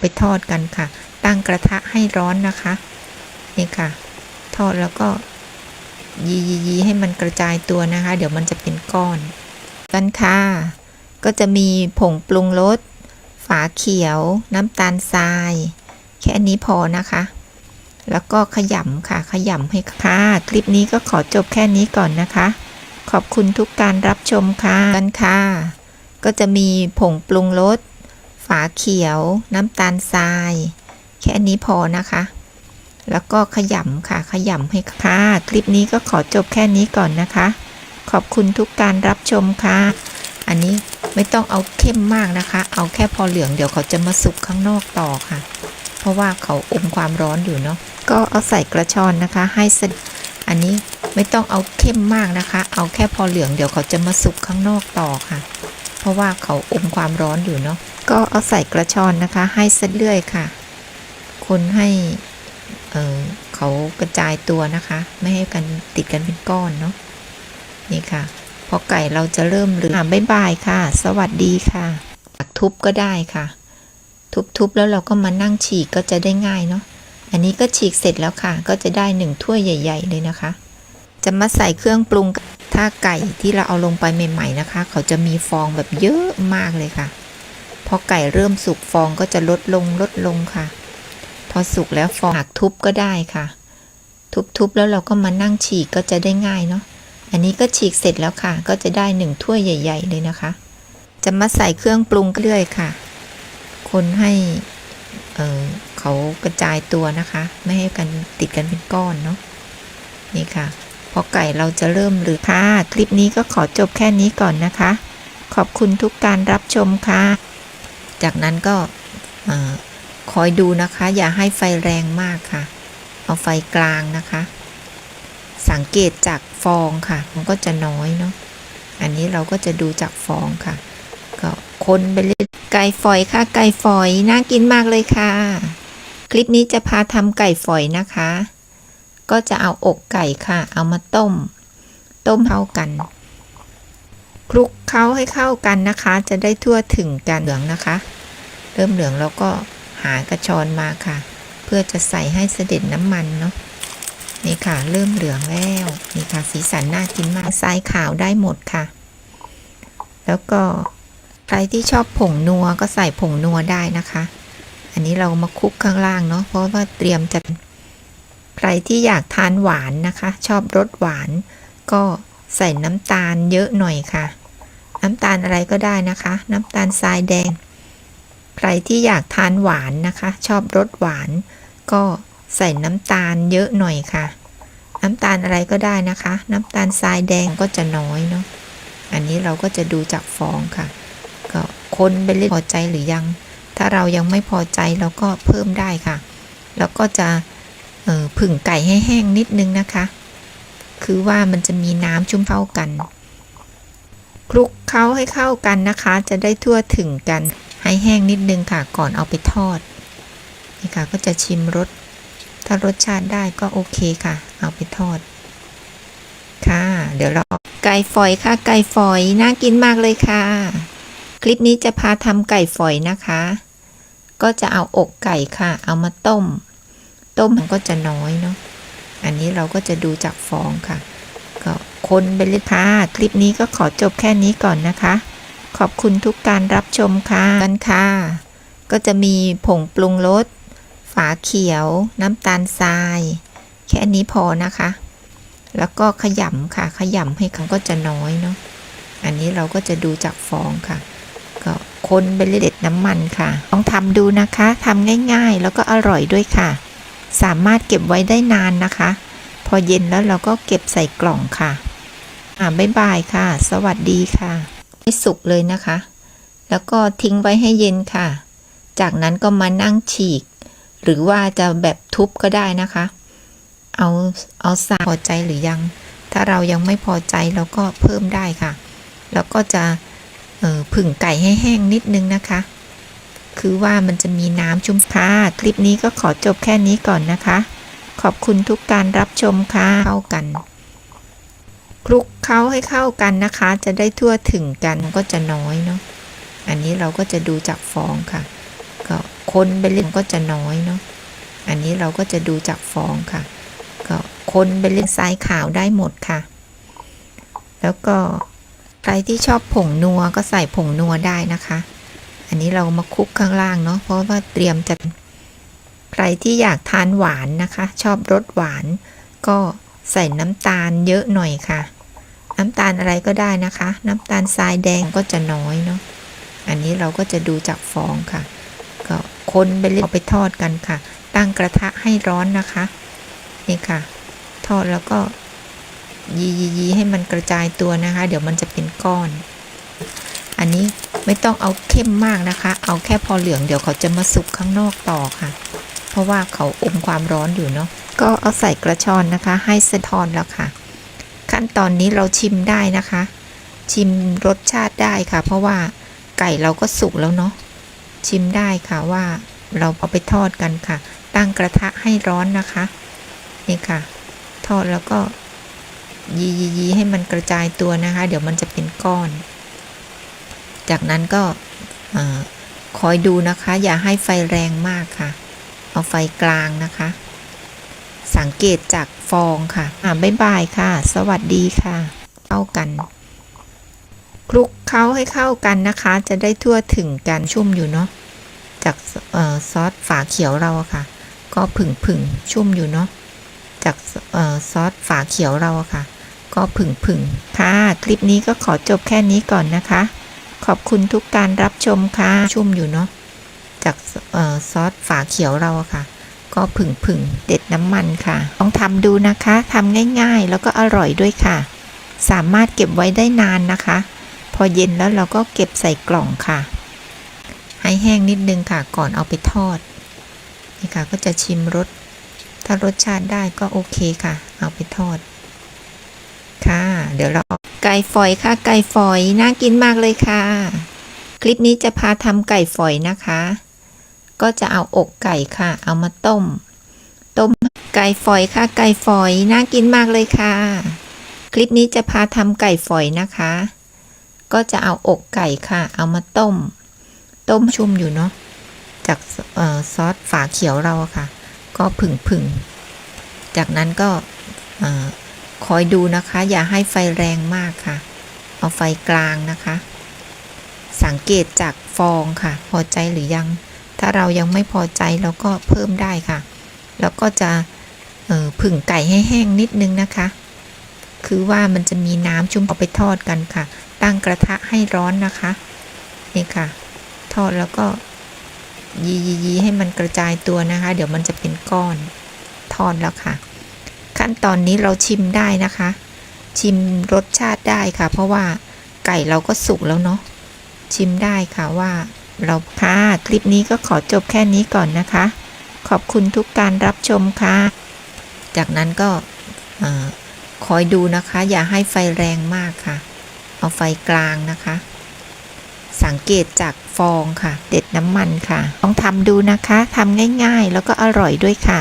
ไปทอดกันค่ะ ตั้งกระทะให้ร้อนนะคะ นี่ค่ะ ทอดแล้วก็ยียีให้มันกระจายตัวนะคะ เดี๋ยวมันจะเป็นก้อน กันค่ะ ก็จะมีผงปรุงรส ฝาเขียว น้ำตาลทราย แค่นี้พอนะคะ แล้วก็ขยำค่ะ ขยำให้ค่ะ คลิปนี้ก็ขอจบแค่นี้ก่อนนะคะ ขอบคุณทุกการรับชมค่ะ กันค่ะ ก็จะมีผงปรุงรส ฝาเขียวน้ำตาลทราย แค่นี้พอนะคะ แล้วก็ขยำค่ะ ขยำให้ค่ะคลิปนี้ก็ขอจบแค่นี้ก่อนนะคะ ขอบคุณทุกการรับชมค่ะ อันนี้ไม่ต้องเอาเข้มมากนะคะ เอาแค่พอเหลืองเดี๋ยวเขาจะมาสุกข้างนอกต่อค่ะ เพราะว่าเขาอมความร้อนอยู่เนาะก็เอาใส่กระชอนนะคะ ให้สอันนี้ไม่ต้องเอาเข้มมากนะคะ เอาแค่พอเหลืองเดี๋ยวเขาจะมาสุกข้างนอกต่อค่ะ เพราะว่าเขาอมความร้อนอยู่เนาะ ก็เอาใส่กระชอนนะคะ ให้เส้นเลื่อยค่ะ คนให้เเขากระจายตัวนะคะ ไม่ให้กันติดกันเป็นก้อนเนาะนี่ค่ะ พอไก่เราจะเริ่มเหลืองอะบ๊ายบายค่ะ สวัสดีค่ะทุบก็ได้ค่ะ ทุบๆแล้วเราก็มานั่งฉีกก็จะได้ง่ายเนาะอันนี้ก็ฉีกเสร็จแล้วค่ะ ก็จะได้หนึ่งถ้วยใหญ่ ๆ เลยนะคะ จะมาใส่เครื่องปรุงถ้าไก่ที่เราเอาลงไปใหม่ ๆนะคะ เขาจะมีฟองแบบเยอะมากเลยค่ะ พอไก่เริ่มสุกฟองก็จะลดลงลดลงค่ะ พอสุกแล้วฟองหักทุบก็ได้ค่ะ ทุบๆแล้วเราก็มานั่งฉีกก็จะได้ง่ายเนาะอันนี้ก็ฉีกเสร็จแล้วค่ะ ก็จะได้หนึ่งถ้วยใหญ่ ๆ เลยนะคะ จะมาใส่เครื่องปรุงเรื่อยค่ะ คนให้เเขากระจายตัวนะคะ ไม่ให้กันติดกันเป็นก้อนเนาะนี่ค่ะ พอไก่เราจะเริ่มหรือค่ะ คลิปนี้ก็ขอจบแค่นี้ก่อนนะคะ ขอบคุณทุกการรับชมค่ะ จากนั้นก็คอยดูนะคะ อย่าให้ไฟแรงมากค่ะ เอาไฟกลางนะคะ สังเกตจากฟองค่ะ มันก็จะน้อยเนาะอันนี้เราก็จะดูจากฟองค่ะ ก็คนไปเรื่อยไก่ฝอยค่ะ ไก่ฝอยน่ากินมากเลยค่ะ คลิปนี้จะพาทำไก่ฝอยนะคะ ก็จะเอาอกไก่ค่ะ เอามาต้ม ต้มเข้ากันคลุกเคล้าให้เข้ากันนะคะ จะได้ทั่วถึงกันเหลืองนะคะ เริ่มเหลืองแล้วก็หากระชอนมาค่ะ เพื่อจะใส่ให้เสด็จน้ำมันเนาะนี่ค่ะ เริ่มเหลืองแล้วนี่ค่ะ สีสันน่ากินมากทรายขาวได้หมดค่ะ แล้วก็ใครที่ชอบผงนัวก็ใส่ผงนัวได้นะคะ อันนี้เรามาคลุกข้างล่างเนาะเพราะว่าเตรียมจะใครที่อยากทานหวานนะคะ ชอบรสหวาน ก็ใส่น้ำตาลเยอะหน่อยค่ะ น้ำตาลอะไรก็ได้นะคะ น้ำตาลทรายแดง ใครที่อยากทานหวานนะคะ ชอบรสหวาน ก็ใส่น้ำตาลเยอะหน่อยค่ะ น้ำตาลอะไรก็ได้นะคะ น้ำตาลทรายแดงก็จะน้อยเนาะอันนี้เราก็จะดูจากฟองค่ะ ก็คนไปเรื่อยพอใจหรือยัง ถ้าเรายังไม่พอใจเราก็เพิ่มได้ค่ะ แล้วก็จะออผึ่งไก่ให้แห้งนิดนึงนะคะ คือว่ามันจะมีน้ำชุ่มเข้ากันคลุกเคล้าให้เข้ากันนะคะ จะได้ทั่วถึงกัน ให้แห้งนิดนึงค่ะก่อนเอาไปทอด นี่ค่ะก็จะชิมรส ถ้ารสชาติได้ก็โอเคค่ะ เอาไปทอด ค่ะ เดี๋ยวเราไก่ฝอยค่ะ ไก่ฝอยน่ากินมากเลยค่ะ คลิปนี้จะพาทำไก่ฝอยนะคะ ก็จะเอาอกไก่ค่ะ เอามาต้ม ต้มมันก็จะน้อยเนาะอันนี้เราก็จะดูจากฟองค่ะ ก็คนไปเลยค่ะ คลิปนี้ก็ขอจบแค่นี้ก่อนนะคะ ขอบคุณทุกการรับชมค่ะกันค่ะ ก็จะมีผงปรุงรส ฝาเขียว น้ำตาลทราย แค่นี้พอนะคะ แล้วก็ขยำค่ะ ขยำให้มันก็จะน้อยเนาะ อันนี้เราก็จะดูจากฟองค่ะ ก็คนไปเรื่อยเด็ดน้ำมันค่ะต้องทำดูนะคะ ทำง่ายๆ แล้วก็อร่อยด้วยค่ะ สามารถเก็บไว้ได้นานนะคะ พอเย็นแล้วเราก็เก็บใส่กล่องค่ะ อ่าบ๊ายบายค่ะ สวัสดีค่ะ สุกเลยนะคะ แล้วก็ทิ้งไว้ให้เย็นค่ะ จากนั้นก็มานั่งฉีก หรือว่าจะแบบทุบก็ได้นะคะ เอาเอาสาพอใจหรือยัง ถ้าเรายังไม่พอใจเราก็เพิ่มได้ค่ะ แล้วก็จะออผึ่งไก่ให้แห้งนิดนึงนะคะ คือว่ามันจะมีน้ำชุ่มค่ะ คลิปนี้ก็ขอจบแค่นี้ก่อนนะคะ ขอบคุณทุกการรับชมค่ะ เข้ากัน คลุกเคล้าให้เข้ากันนะคะ จะได้ทั่วถึงกันก็จะน้อยเนาะอันนี้เราก็จะดูจากฟองค่ะ ก็คนไปเรื่อยก็จะน้อยเนาะอันนี้เราก็จะดูจากฟองค่ะ ก็คนไปเรื่อยทรายขาวได้หมดค่ะ แล้วก็ใครที่ชอบผงนัวก็ใส่ผงนัวได้นะคะ อันนี้เรามาคลุกข้างล่างเนาะเพราะว่าเตรียมจะใครที่อยากทานหวานนะคะ ชอบรสหวาน ก็ใส่น้ำตาลเยอะหน่อยค่ะ น้ำตาลอะไรก็ได้นะคะ น้ำตาลทรายแดงก็จะน้อยเนาะอันนี้เราก็จะดูจากฟองค่ะ ก็คนไปเรื่อยเอาไปทอดกันค่ะ ตั้งกระทะให้ร้อนนะคะนี่ค่ะ ทอดแล้วก็ยียียีให้มันกระจายตัวนะคะ เดี๋ยวมันจะเป็นก้อน อันนี้ไม่ต้องเอาเข้มมากนะคะ เอาแค่พอเหลืองเดี๋ยวเขาจะมาสุกข้างนอกต่อค่ะ เพราะว่าเขาอมความร้อนอยู่เนาะก็เอาใส่กระชอนนะคะ ให้สะท้อนแล้วค่ะ ขั้นตอนนี้เราชิมได้นะคะ ชิมรสชาติได้ค่ะ เพราะว่าไก่เราก็สุกแล้วเนาะชิมได้ค่ะว่าเราเอาไปทอดกันค่ะ ตั้งกระทะให้ร้อนนะคะ นี่ค่ะ ทอดแล้วก็ยียียีให้มันกระจายตัวนะคะ เดี๋ยวมันจะเป็นก้อน จากนั้นก็คอยดูนะคะ อย่าให้ไฟแรงมากค่ะ เอาไฟกลางนะคะ สังเกตจากฟองค่ะอ่าบ๊ายบายค่ะ สวัสดีค่ะ เข้ากัน คลุกเคล้าให้เข้ากันนะคะ จะได้ทั่วถึงกันชุ่มอยู่เนาะ จากเอ่อซอสฝาเขียวเราอะค่ะ ก็ผึ่งผึ่งชุ่มอยู่เนาะ จากเอ่อซอสฝาเขียวเราอะค่ะ ก็ผึ่งผึ่งค่ะ คลิปนี้ก็ขอจบแค่นี้ก่อนนะคะ ขอบคุณทุกการรับชมค่ะ ชุ่มอยู่เนาะ จากเอ่อซอสฝาเขียวเราอะค่ะ ก็ผึ่งผึ่งเด็ดน้ำมันค่ะ ลองทำดูนะคะทำง่ายๆ แล้วก็อร่อยด้วยค่ะ สามารถเก็บไว้ได้นานนะคะ พอเย็นแล้วเราก็เก็บใส่กล่องค่ะ ให้แห้งนิดนึงค่ะ ก่อนเอาไปทอด นี่ค่ะก็จะชิมรส ถ้ารสชาติได้ก็โอเคค่ะ เอาไปทอด ค่ะ เดี๋ยวเราไก่ฝอยค่ะ ไก่ฝอยน่ากินมากเลยค่ะ คลิปนี้จะพาทำไก่ฝอยนะคะ ก็จะเอาอกไก่ค่ะ เอามาต้ม ต้มไก่ฝอยค่ะ ไก่ฝอยน่ากินมากเลยค่ะ คลิปนี้จะพาทำไก่ฝอยนะคะ ก็จะเอาอกไก่ค่ะ เอามาต้ม ต้มชุ่มอยู่เนาะจากออซอสฝาเขียวเราค่ะ ก็ผึ่งผึ่งๆจากนั้นก็อคอยดูนะคะ อย่าให้ไฟแรงมากค่ะ เอาไฟกลางนะคะ สังเกตจากฟองค่ะ พอใจหรือยัง ถ้าเรายังไม่พอใจเราก็เพิ่มได้ค่ะ แล้วก็จะออผึ่งไก่ให้แห้งนิดนึงนะคะ คือว่ามันจะมีน้ำชุ่มเอาไปทอดกันค่ะ ตั้งกระทะให้ร้อนนะคะ นี่ค่ะ ทอดแล้วก็ยียียีให้มันกระจายตัวนะคะ เดี๋ยวมันจะเป็นก้อนทอดแล้วค่ะ ขั้นตอนนี้เราชิมได้นะคะ ชิมรสชาติได้ค่ะ เพราะว่าไก่เราก็สุกแล้วเนาะชิมได้ค่ะว่า เราค่ะ คลิปนี้ก็ขอจบแค่นี้ก่อนนะคะ ขอบคุณทุกการรับชมค่ะ จากนั้นก็คอยดูนะคะ อย่าให้ไฟแรงมากค่ะ เอาไฟกลางนะคะ สังเกตจากฟองค่ะ เด็ดน้ำมันค่ะลองทำดูนะคะทำง่ายๆ แล้วก็อร่อยด้วยค่ะ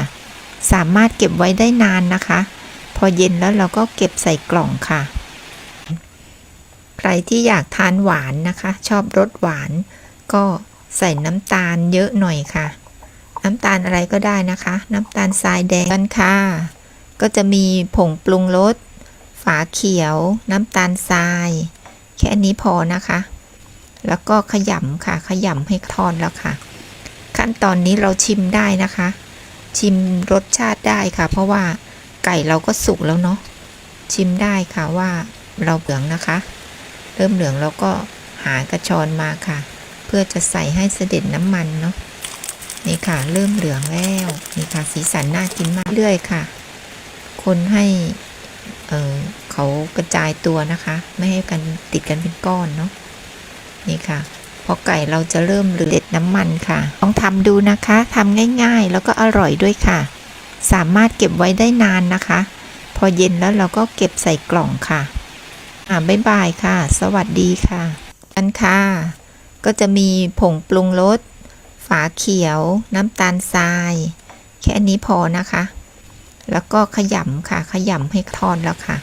สามารถเก็บไว้ได้นานนะคะ พอเย็นแล้วเราก็เก็บใส่กล่องค่ะ ใครที่อยากทานหวานนะคะ ชอบรสหวาน ก็ใส่น้ำตาลเยอะหน่อยค่ะ น้ำตาลอะไรก็ได้นะคะ น้ำตาลทรายแดงกันค่ะ ก็จะมีผงปรุงรสฝาเขียว น้ำตาลทราย แค่นี้พอนะคะ แล้วก็ขยำค่ะ ขยำให้ทอดแล้วค่ะ ขั้นตอนนี้เราชิมได้นะคะ ชิมรสชาติได้ค่ะ เพราะว่าไก่เราก็สุกแล้วเนาะชิมได้ค่ะว่าเราเหลืองนะคะ เริ่มเหลืองเราก็หากระชอนมาค่ะ เพื่อจะใส่ให้เสด็จน้ำมันเนาะนี่ค่ะ เริ่มเหลืองแล้วนี่ค่ะ สีสันน่ากินมากเรื่อยค่ะ คนให้เเขากระจายตัวนะคะ ไม่ให้กันติดกันเป็นก้อนเนาะนี่ค่ะพอไก่เราจะเริ่มเหลือเด็ดน้ำมันค่ะลองทำดูนะคะทำง่ายๆ แล้วก็อร่อยด้วยค่ะ สามารถเก็บไว้ได้นานนะคะ พอเย็นแล้วเราก็เก็บใส่กล่องค่ะ อ่าบ๊ายบายค่ะ สวัสดีค่ะกันค่ะ ก็จะมีผงปรุงรสฝาเขียวน้ำตาลทราย แค่นี้พอนะคะ แล้วก็ขยำค่ะ ขยำให้ทอดแล้วค่ะ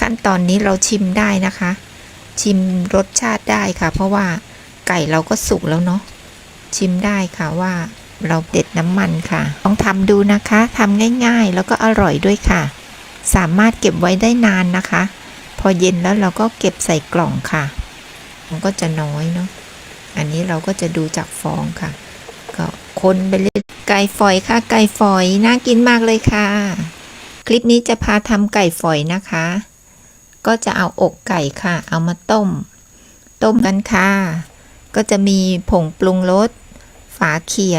ขั้นตอนนี้เราชิมได้นะคะ ชิมรสชาติได้ค่ะ เพราะว่าไก่เราก็สุกแล้วเนาะชิมได้ค่ะว่าเราเด็ดน้ำมันค่ะต้องทำดูนะคะทำง่ายๆ แล้วก็อร่อยด้วยค่ะ สามารถเก็บไว้ได้นานนะคะ พอเย็นแล้วเราก็เก็บใส่กล่องค่ะ มันก็จะน้อยเนาะ อันนี้เราก็จะดูจากฟองค่ะ ก็คนไปเรื่อยไก่ฝอยค่ะ ไก่ฝอยน่ากินมากเลยค่ะ คลิปนี้จะพาทำไก่ฝอยนะคะ ก็จะเอาอกไก่ค่ะ เอามาต้ม ต้มกันค่ะ ก็จะมีผงปรุงรสฝาเขียว